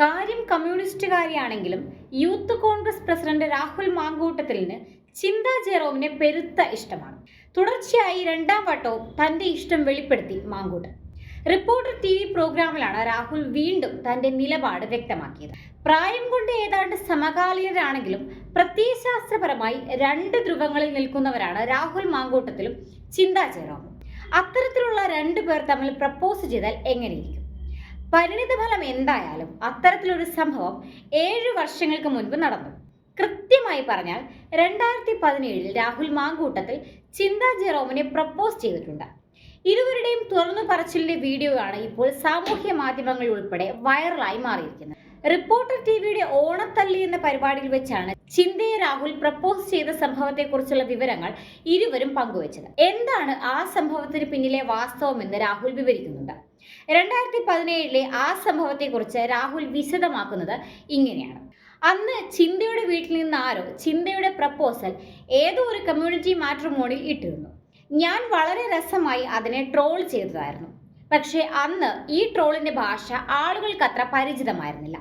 കാര്യം കമ്മ്യൂണിസ്റ്റുകാരിയാണെങ്കിലും youth Congress president Rahul മാങ്കൂട്ടത്തിലിന് ചിന്ത ജെറോമിനെ പെരുത്ത ഇഷ്ടമാണ്. തുടർച്ചയായി രണ്ടാം വട്ടവും തന്റെ ഇഷ്ടം വെളിപ്പെടുത്തി മാങ്കൂട്ടൻ. റിപ്പോർട്ടർ ടി വി പ്രോഗ്രാമിലാണ് രാഹുൽ വീണ്ടും തന്റെ നിലപാട് വ്യക്തമാക്കിയത്. പ്രായം കൊണ്ട് ഏതാണ്ട് സമകാലീനരാണെങ്കിലും പ്രത്യയശാസ്ത്രപരമായി രണ്ട് ധ്രുവങ്ങളിൽ നിൽക്കുന്നവരാണ് രാഹുൽ മാങ്കൂട്ടത്തിലും ചിന്താ ജെറോമും അത്തരത്തിലുള്ള രണ്ടു പേർ തമ്മിൽ പ്രപ്പോസ് ചെയ്താൽ എങ്ങനെയിരിക്കും? പരിണിത ഫലം എന്തായാലും അത്തരത്തിലൊരു സംഭവം ഏഴ് വർഷങ്ങൾക്ക് മുൻപ് നടന്നു. കൃത്യമായി പറഞ്ഞാൽ രണ്ടായിരത്തി പതിനേഴിൽ രാഹുൽ മാങ്കൂട്ടത്തിൽ ചിന്ത ജെറോമിനെ പ്രപ്പോസ് ചെയ്തിട്ടുണ്ട്. ഇരുവരുടെയും തുറന്നു പറച്ചിലിന്റെ വീഡിയോ ആണ് ഇപ്പോൾ സാമൂഹ്യ മാധ്യമങ്ങളിൽ ഉൾപ്പെടെ വൈറലായി മാറിയിരിക്കുന്നത്. റിപ്പോർട്ടർ ടിവിയുടെ ഓണത്തല്ലി എന്ന പരിപാടിയിൽ വെച്ചാണ് ചിന്തയെ രാഹുൽ പ്രപ്പോസ് ചെയ്ത സംഭവത്തെക്കുറിച്ചുള്ള വിവരങ്ങൾ ഇരുവരും പങ്കുവച്ചത്. എന്താണ് ആ സംഭവത്തിന് പിന്നിലെ വാസ്തവമെന്ന് രാഹുൽ വിവരിക്കുന്നുണ്ട്. രണ്ടായിരത്തി പതിനേഴിലെ ആ സംഭവത്തെക്കുറിച്ച് രാഹുൽ വിശദമാക്കുന്നത് ഇങ്ങനെയാണ്. അന്ന് ചിന്തയുടെ വീട്ടിൽ നിന്ന് ആരോ ചിന്തയുടെ പ്രപ്പോസൽ ഏതോ ഒരു കമ്മ്യൂണിറ്റി മാട്രിമോണിൽ ഇട്ടിരുന്നു. ഞാൻ വളരെ രസമായി അതിനെ ട്രോൾ ചെയ്തതായിരുന്നു. പക്ഷേ അന്ന് ഈ ട്രോളിന്റെ ഭാഷ ആളുകൾക്ക് അത്ര പരിചിതമായിരുന്നില്ല.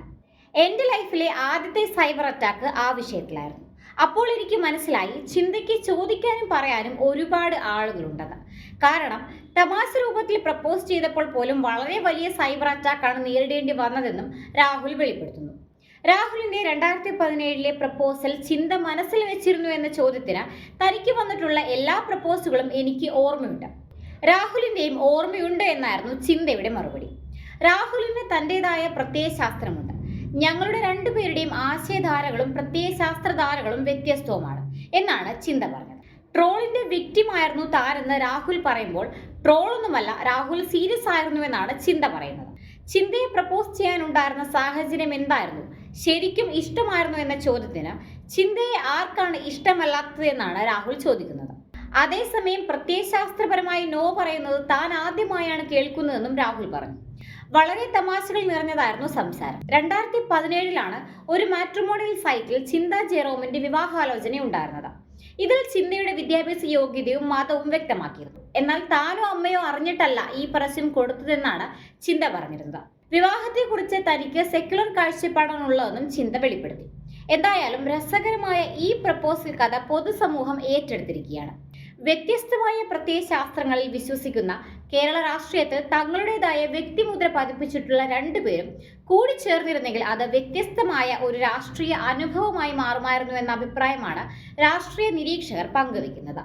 എന്റെ ലൈഫിലെ ആദ്യത്തെ സൈബർ അറ്റാക്ക് ആ വിഷയത്തിലായിരുന്നു. അപ്പോൾ എനിക്ക് മനസ്സിലായി ചിന്തയ്ക്ക് ചോദിക്കാനും പറയാനും ഒരുപാട് ആളുകളുണ്ടെന്ന് കാരണം തമാശ രൂപത്തിൽ പ്രപ്പോസ് ചെയ്തപ്പോൾ പോലും വളരെ വലിയ സൈബർ അറ്റാക്കാണ് നേരിടേണ്ടി വന്നതെന്നും രാഹുൽ വെളിപ്പെടുത്തുന്നു. രാഹുലിന്റെ രണ്ടായിരത്തി പതിനേഴിലെ പ്രപ്പോസൽ ചിന്ത മനസ്സിൽ വെച്ചിരുന്നു എന്ന ചോദ്യത്തിന് തനിക്ക് വന്നിട്ടുള്ള എല്ലാ പ്രപ്പോസുകളും എനിക്ക് ഓർമ്മയുണ്ട്. രാഹുലിന്റെയും ഓർമ്മയുണ്ട് എന്നായിരുന്നു ചിന്തയുടെ മറുപടി. രാഹുലിന് തന്റെതായ പ്രത്യയശാസ്ത്രമുണ്ട്. ഞങ്ങളുടെ രണ്ടുപേരുടെയും ആശയധാരകളും പ്രത്യയശാസ്ത്രധാരകളും വ്യത്യസ്തവുമാണ് എന്നാണ് ചിന്ത പറഞ്ഞത്. ട്രോളിന്റെ വിക്റ്റിമായിരുന്നു താരെന്ന് രാഹുൽ പറയുമ്പോൾ ട്രോളൊന്നുമല്ല രാഹുൽ സീരിയസ് ആയിരുന്നു എന്നാണ് ചിന്ത പറയുന്നത്. ചിന്തയെ പ്രപ്പോസ് ചെയ്യാനുണ്ടായിരുന്ന സാഹചര്യം എന്തായിരുന്നു? ശരിക്കും ഇഷ്ടമായിരുന്നു എന്ന ചോദ്യത്തിന് ചിന്തയെ ആർക്കാണ് ഇഷ്ടമല്ലാത്തത് എന്നാണ് രാഹുൽ ചോദിക്കുന്നത്. അതേസമയം പ്രത്യയശാസ്ത്രപരമായി നോ പറയുന്നത് താൻ ആദ്യമായാണ് കേൾക്കുന്നതെന്നും രാഹുൽ പറഞ്ഞു. വളരെ തമാശകൾ നിറഞ്ഞതായിരുന്നു സംസാരം. രണ്ടായിരത്തി പതിനേഴിലാണ് ഒരു മാട്രിമോണിയൽ സൈറ്റിൽ ചിന്ത ജെറോമിന്റെ വിവാഹാലോചന ഉണ്ടായിരുന്നത്. ഇതിൽ ചിന്തയുടെ വിദ്യാഭ്യാസ യോഗ്യതയും മതവും വ്യക്തമാക്കിയിരുന്നു. എന്നാൽ താനോ അമ്മയോ അറിഞ്ഞിട്ടല്ല ഈ പരസ്യം കൊടുത്തതെന്നാണ് ചിന്ത പറഞ്ഞിരുന്നത്. വിവാഹത്തെക്കുറിച്ച് തനിക്ക് സെക്യുലർ കാഴ്ചപ്പാടാണുള്ളതെന്നും ചിന്ത വെളിപ്പെടുത്തി. എന്തായാലും രസകരമായ ഈ പ്രപ്പോസൽ കഥ പൊതുസമൂഹം ഏറ്റെടുത്തിരിക്കുകയാണ്. വ്യത്യസ്തമായ പ്രത്യയശാസ്ത്രങ്ങളിൽ വിശ്വസിക്കുന്ന കേരള രാഷ്ട്രീയത്തിൽ തങ്ങളുടേതായ വ്യക്തിമുദ്ര പതിപ്പിച്ചിട്ടുള്ള രണ്ടുപേരും കൂടി ചേർന്നിരുന്നെങ്കിൽ അത് വ്യത്യസ്തമായ ഒരു രാഷ്ട്രീയ അനുഭവമായി മാറുമായിരുന്നു എന്ന അഭിപ്രായമാണ് രാഷ്ട്രീയ നിരീക്ഷകർ പങ്കുവെക്കുന്നത്